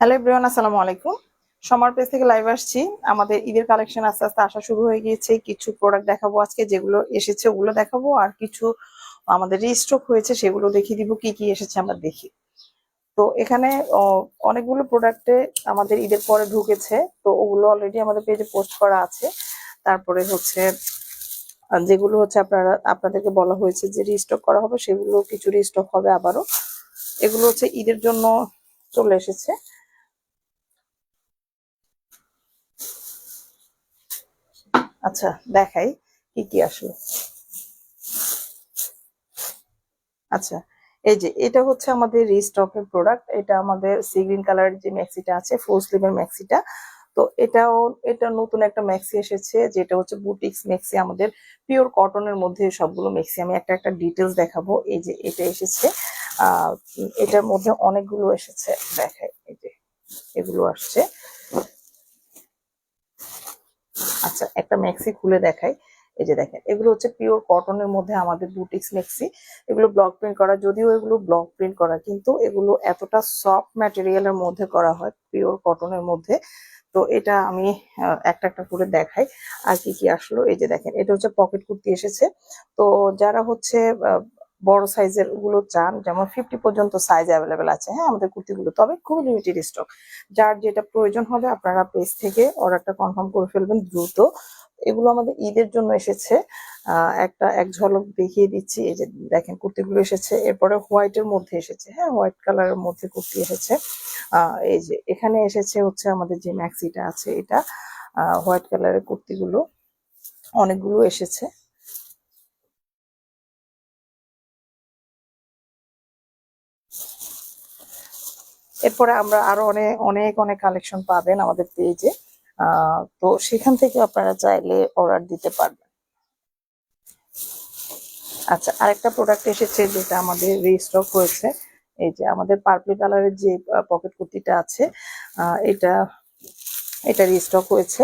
Hello everyone, আসসালামু আলাইকুম। সমার page থেকে লাইভ আসছি। আমাদের ঈদের কালেকশন আস্তে আস্তে আসা শুরু হয়ে গিয়েছে। কিছু প্রোডাক্ট দেখাবো আজকে, যেগুলো এসেছে ওগুলো দেখাবো, আর কিছু আমাদের রিস্টক হয়েছে সেগুলো দেখিয়ে দিব, কি কি এসেছে আমরা দেখি। তো এখানে অনেকগুলো প্রোডাক্টে আমাদের ঈদের পরে ঢুকেছে। তো ওগুলো অলরেডি আমাদের পেজে পোস্ট করা আছে। তারপরে হচ্ছে, যেগুলো হচ্ছে আপনারা, আপনাদেরকে বলা হয়েছে যে রিস্টক করা হবে, সেগুলো কিছু রিস্টক হবে আবারও। এগুলো হচ্ছে ঈদের জন্য চলে এসেছে। আচ্ছা দেখাই কি কি আসলো। আচ্ছা এই যে এটা হচ্ছে আমাদের রিস্টকের প্রোডাক্ট এটা আমাদের সি গ্রিন কালারের যে ম্যাক্সিটা আছে ফুল স্লিভের ম্যাক্সিটা তো এটাও, এটা নতুন একটা ম্যাক্সি এসেছে, যেটা হচ্ছে বুটিক্স ম্যাক্সি আমাদের পিওর কটনের মধ্যে সবগুলো ম্যাক্সি আমি একটা একটা ডিটেলস দেখাবো, এই যে এটা এসেছে। আহ এটার মধ্যে অনেকগুলো এসেছে, দেখাই, এই যে এগুলো আসছে। আচ্ছা একটা ম্যাক্সি খুলে দেখাই। এই যে দেখেন, এগুলো হচ্ছে পিওর কটনের মধ্যে আমাদের বুটিক্স ম্যাক্সি এগুলো ব্লক প্রিন্ট করা, যদিও এগুলো ব্লক প্রিন্ট করা, কিন্তু এগুলো এতটা সফট ম্যাটেরিয়ালের মধ্যে করা হয় পিওর কটনের মধ্যে। তো এটা আমি একটা একটা করে দেখাই, আর কি কি আসলো। এই যে দেখেন, এটা হচ্ছে পকেট কুর্তি এসেছে। তো যারা হচ্ছে বড় সাইজেরগুলো চান, যেমন ফিফটি পর্যন্ত সাইজ অ্যাভেলেবেল আছে। হ্যাঁ আমাদের কুর্তিগুলো, তবে খুবই লিমিটেড স্টক যার যেটা প্রয়োজন হবে, আপনারা পেজ থেকে অর্ডারটা কনফার্ম করে ফেলবেন দ্রুত। এগুলো আমাদের ঈদের জন্য এসেছে। একটা, এক ঝলক দেখিয়ে দিচ্ছি। এই যে দেখেন, কুর্তিগুলো এসেছে। এরপরে হোয়াইটের মধ্যে এসেছে। হ্যাঁ হোয়াইট কালারের মধ্যে কুর্তি এসেছে। এই যে এখানে এসেছে হচ্ছে আমাদের যে ম্যাক্সিটা আছে এটা হোয়াইট কালারের কুর্তিগুলো। অনেকগুলো এসেছে। এরপরে আমরা আরও অনেক অনেক অনেক কালেকশন পাবেন আমাদের পেজে তো সেখান থেকে আপনারা চাইলে অর্ডার দিতে পারবেন। আচ্ছা আরেকটা প্রোডাক্ট এসেছে যেটা আমাদের রিস্টক হয়েছে। এই যে আমাদের পার্পল কালারের যে পকেট কুর্তিটা আছে এটা এটা রিস্টক হয়েছে।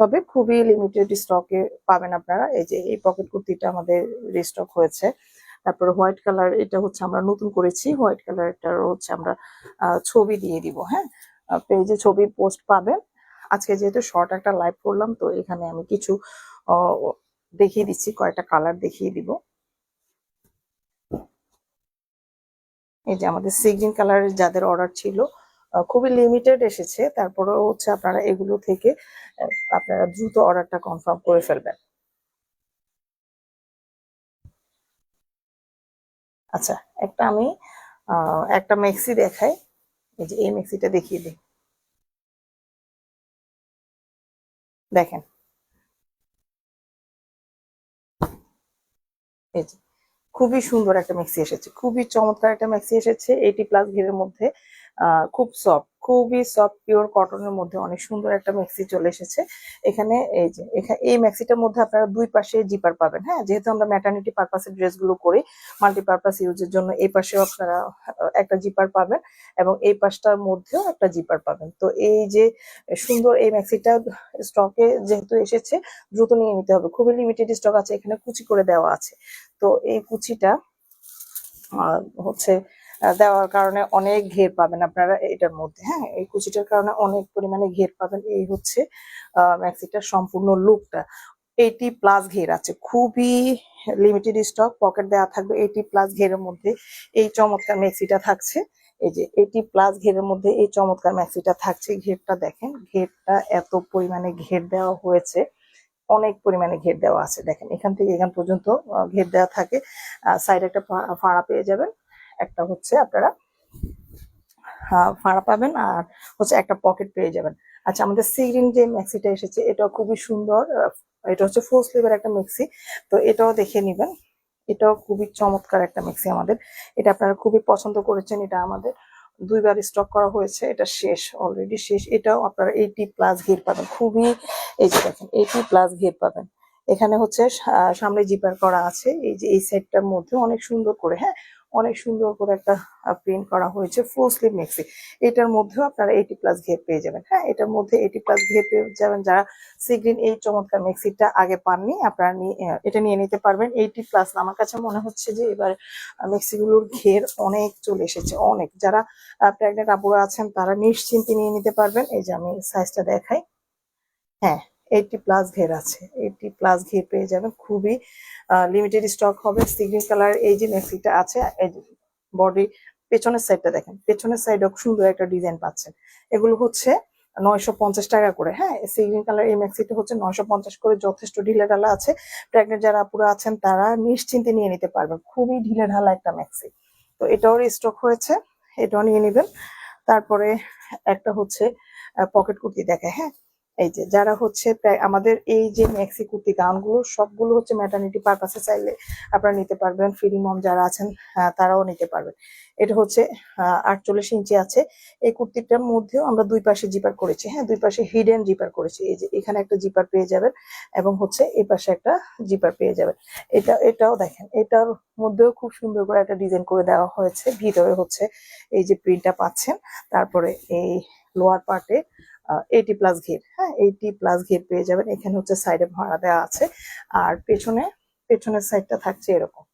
তবে খুবই লিমিটেড স্টকে পাবেন আপনারা। এই যে, এই পকেট কুর্তিটা আমাদের রিস্টক হয়েছে। তারপরে হোয়াইট কালার এটা হচ্ছে আমরা নতুন করেছি, হোয়াইট কালারটার হচ্ছে আমরা ছবি দিয়ে দিব হ্যাঁ? পেজে ছবি পোস্ট পাবেন। আজকে যেহেতু শর্ট একটা লাইভ করলাম, তো এখানে আমি কিছু দেখিয়ে দিচ্ছি, কয়েকটা কালার দেখিয়ে দিব। এই যে আমাদের সি গ্রিন কালারের যাদের অর্ডার ছিল খুবই লিমিটেড এসেছে, তারপরেও হচ্ছে আপনারা এগুলো থেকে আপনারা দ্রুত অর্ডারটা কনফার্ম করে ফেলবেন। আচ্ছা একটা আমি একটা মেক্সি দেখাই। এই যে এই মেক্সিটা দেখিয়ে দিই। দেখেন। এই যে, খুবই সুন্দর একটা মেক্সি এসেছে। খুবই চমৎকার একটা মেক্সি এসেছে। এইটি প্লাস ঘিরের মধ্যে। খুব সফট খুবই সফট পিওর কটনের মধ্যে অনেক সুন্দর একটা মেক্সি চলে এসেছে। এখানে এই যে এখানে এই মেক্সিটার মধ্যে আপনারা দুই পাশে জিপার পাবেন হ্যাঁ? যেহেতু আমরা ম্যাটার্নিটি পারপাসের ড্রেসগুলো করি মাল্টিপারপাস ইউজের জন্য এই পাশেও আপনারা একটা জিপার পাবেন এবং এই পাশটার মধ্যেও একটা জিপার পাবেন। তো এই যে সুন্দর এই ম্যাক্সিটা স্টকে যেহেতু এসেছে, দ্রুত নিয়ে নিতে হবে। খুবই লিমিটেড স্টক আছে, এখানে কুচি করে দেওয়া আছে। তো এই কুচিটা হচ্ছে দেওয়ার কারণে অনেক ঘের পাবেন আপনারা এটার মধ্যে। হ্যাঁ এই কুচিটার কারণে অনেক পরিমাণে ঘের পাবেন। এই হচ্ছে ম্যাক্সিটার সম্পূর্ণ লুকটা। এইটি প্লাস ঘের আছে। খুবই লিমিটেড স্টক পকেট দেওয়া থাকবে এইটি প্লাস ঘেরের মধ্যে। এই চমৎকার ম্যাক্সিটা থাকছে। এই যে এইটি প্লাস ঘেরের মধ্যে এই চমৎকার ম্যাক্সিটা থাকছে। ঘেরটা দেখেন, ঘেরটা এত পরিমাণে ঘের দেওয়া হয়েছে। অনেক পরিমাণে ঘের দেওয়া আছে। দেখেন, এখান থেকে এখান পর্যন্ত ঘের দেওয়া থাকে। সাইডে একটা ফাড়া পেয়ে যাবেন। একটা হচ্ছে আপনারা ফাড়া পাবেন আর হচ্ছে একটা পকেট পেয়ে যাবেন। আচ্ছা আমাদের সিগ্রিন যে ম্যাক্সিটা এসেছে এটা খুবই সুন্দর এটা হচ্ছে ফুল স্লিভের একটা মেক্সি তো এটাও দেখে নেবেন। এটাও খুবই চমৎকার একটা মেক্সি আমাদের। এটা আপনারা খুবই পছন্দ করেছেন, এটা আমাদের দুইবার স্টক করা হয়েছে, এটা শেষ অলরেডি শেষ। এটাও আপনারা এইটি প্লাস ঘের পাবেন। খুবই, এই যে দেখেন এইটি প্লাস ঘের পাবেন। এখানে হচ্ছে সামনে জিপার করা আছে, এই যে এই সেটটার মধ্যে অনেক সুন্দর করে হ্যাঁ? অনেক সুন্দর করে একটা প্রিন্ট করা হয়েছে ফুল স্লিভ মেক্সি এটার মধ্যেও আপনারা এইটি প্লাস ঘের পেয়ে যাবেন। হ্যাঁ এটার মধ্যে এইটি প্লাস ঘের পেয়ে যাবেন যারা সিগ্রিন এই চমৎকার মেক্সিটা আগে পাননি, আপনারা এটা নিয়ে নিতে পারবেন। এইটি প্লাস আমার কাছে মনে হচ্ছে যে এবার মেক্সিগুলোর ঘের অনেক চলে এসেছে, অনেক। যারা প্রেগনেন্ট আপুরা আছেন তারা নিশ্চিন্তে নিয়ে নিতে পারবেন। এই যে আমি সাইজটা দেখাই। হ্যাঁ এইটি প্লাস ঘের আছে। এইটি প্লাস ঘের পেয়ে যাবেন খুবই লিমিটেড স্টক হবে। সিগ্রিন কালার এই যে মেক্সিটা আছে বডি পেছনের সাইডটা দেখেন, পেছনের সাইডও সুন্দর একটা ডিজাইন পাচ্ছেন। এগুলো হচ্ছে নয়শো পঞ্চাশ টাকা করে হ্যাঁ? সিগ্রিন কালার এই ম্যাক্সিটা হচ্ছে নয়শো পঞ্চাশ করে যথেষ্ট ঢিলে ঢালা আছে। প্রেগনেন্ট যারা আপুরা আছেন, তারা নিশ্চিন্তে নিয়ে নিতে পারবেন। খুবই ঢিলে ঢালা একটা ম্যাক্সি তো এটাও স্টক হয়েছে, এটাও নিয়ে নেবেন। তারপরে একটা হচ্ছে পকেট কুর্তি দেখে হ্যাঁ? এই যে যারা হচ্ছে প্রায় আমাদের এই যে ম্যাক্সি কুর্তি গাউনগুলো সবগুলো হচ্ছে ম্যাটার্নিটি পারপাসে চাইলে আপনারা নিতে পারবেন। ফ্রি মম যারা আছেন আহ, তারাও নিতে পারবেন। এটা হচ্ছে আটচল্লিশ ইঞ্চি আছে। এই কুর্তিটার মধ্যেও আমরা দুই পাশে জিপার করেছি। হ্যাঁ দুই পাশে হিডেন জিপার করেছি। এই যে এখানে একটা জিপার পেয়ে যাবেন এবং হচ্ছে এই পাশে একটা জিপার পেয়ে যাবেন। এটা এটাও দেখেন এটার মধ্যেও খুব সুন্দর করে একটা ডিজাইন করে দেওয়া হয়েছে। ভিতরে হচ্ছে এই যে প্রিন্টটা পাচ্ছেন। তারপরে এই লোয়ার পার্টে এইটি প্লাস ঘের হ্যাঁ এইটি প্লাস ঘের পেয়ে যাবেন। এখানে হচ্ছে সাইডে ভাড়া দেওয়া আছে। আর পেছনে, পেছনের সাইডটা থাকছে এরকম।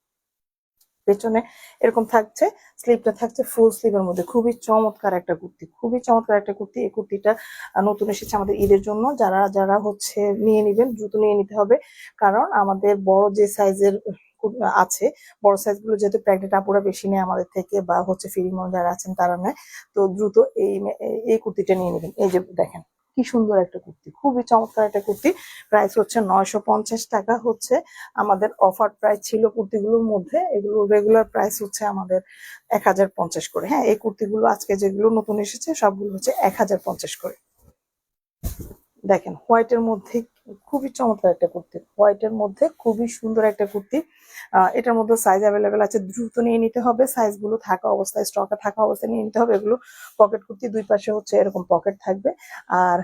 পেছনে এরকম থাকছে স্লিপটা থাকছে ফুল স্লিভের মধ্যে। খুবই চমৎকার একটা কুর্তি, খুবই চমৎকার একটা কুর্তি। এই কুর্তিটা নতুন এসেছে আমাদের ঈদের জন্য। যারা যারা হচ্ছে নিয়ে নেবেন, দ্রুত নিয়ে নিতে হবে। কারণ আমাদের বড় যে সাইজের আছে। বড় সাইজগুলো যেহেতু প্রেগনেন্ট আপুরা বেশি নেয় আমাদের থেকে বা হচ্ছে ফিরিমন যারা আছেন তারা নেয়। তো দ্রুত এই এই কুর্তিটা নিয়ে নেবেন। এই যে দেখেন, কি সুন্দর একটা কুর্তি, খুবই চমৎকার একটা কুর্তি। প্রাইস হচ্ছে নয়শো পঞ্চাশ টাকা হচ্ছে আমাদের অফার প্রাইস ছিল কুর্তিগুলোর মধ্যে। এগুলো রেগুলার প্রাইস হচ্ছে আমাদের এক হাজার পঞ্চাশ করে। হ্যাঁ এই কুর্তিগুলো আজকে যেগুলো নতুন এসেছে সবগুলো হচ্ছে এক হাজার পঞ্চাশ করে। দেখেন হোয়াইটের মধ্যে খুবই চমৎকার একটা কুর্তি। হোয়াইটের মধ্যে খুবই সুন্দর একটা কুর্তি। এটার মধ্যে সাইজ অ্যাভেলেবেল আছে, দ্রুত নিয়ে নিতে হবে। সাইজগুলো থাকা অবস্থায় স্টকে থাকা অবস্থায় নিয়ে নিতে হবে। এগুলো পকেট কুর্তি, দুই পাশে হচ্ছে এরকম পকেট থাকবে। আর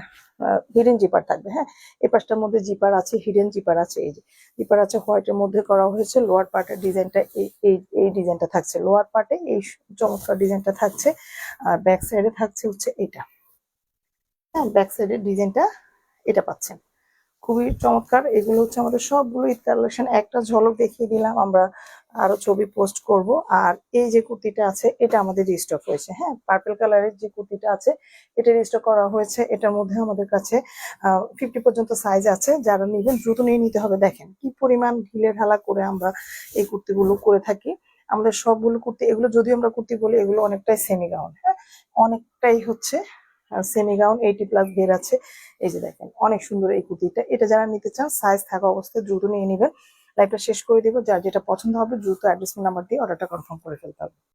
হিডেন জিপার থাকবে হ্যাঁ? এই পাশটার মধ্যে জিপার আছে হিডেন জিপার আছে, এই যে। জিপার আছে হোয়াইটের মধ্যে করা হয়েছে লোয়ার পার্টের ডিজাইনটা এই এই ডিজাইনটা থাকছে। লোয়ার পার্টে এই চমৎকার ডিজাইনটা থাকছে। আর ব্যাক সাইডে থাকছে হচ্ছে এটা। হ্যাঁ ব্যাক সাইডের ডিজাইনটা এটা পাচ্ছেন। খুবই চমৎকার। এগুলো হচ্ছে আমাদের সবগুলো ঈদ কালেকশন একটা ঝলক দেখিয়ে দিলাম, আমরা আরও ছবি পোস্ট করব। আর এই যে কুর্তিটা আছে, এটা আমাদের রিস্টক হয়েছে। হ্যাঁ পার্পল কালারের যে কুর্তিটা আছে, এটা রিস্টক করা হয়েছে। এটার মধ্যে আমাদের কাছে ফিফটি পর্যন্ত সাইজ আছে। যারা নেবেন, দ্রুত নিয়ে নিতে হবে। দেখেন, কি পরিমাণ ঢিলে ঢালা করে আমরা এই কুর্তিগুলো করে থাকি। আমাদের সবগুলো কুর্তি, এগুলো যদিও আমরা কুর্তি বলি, এগুলো অনেকটাই সেমি গাউন হ্যাঁ? অনেকটাই হচ্ছে সেমি গাউন এইটি প্লাস বের আছে। এই যে দেখেন, অনেক সুন্দর এই কুর্তিটা। এটা যারা নিতে চান সাইজ থাকা অবস্থায় দ্রুত নিয়ে নেবেন। লাইভটা শেষ করে দেবো। যার যেটা পছন্দ হবে, দ্রুত অ্যাড্রেস নাম্বার দিয়ে অর্ডারটা কনফার্ম করে ফেলতে হবে।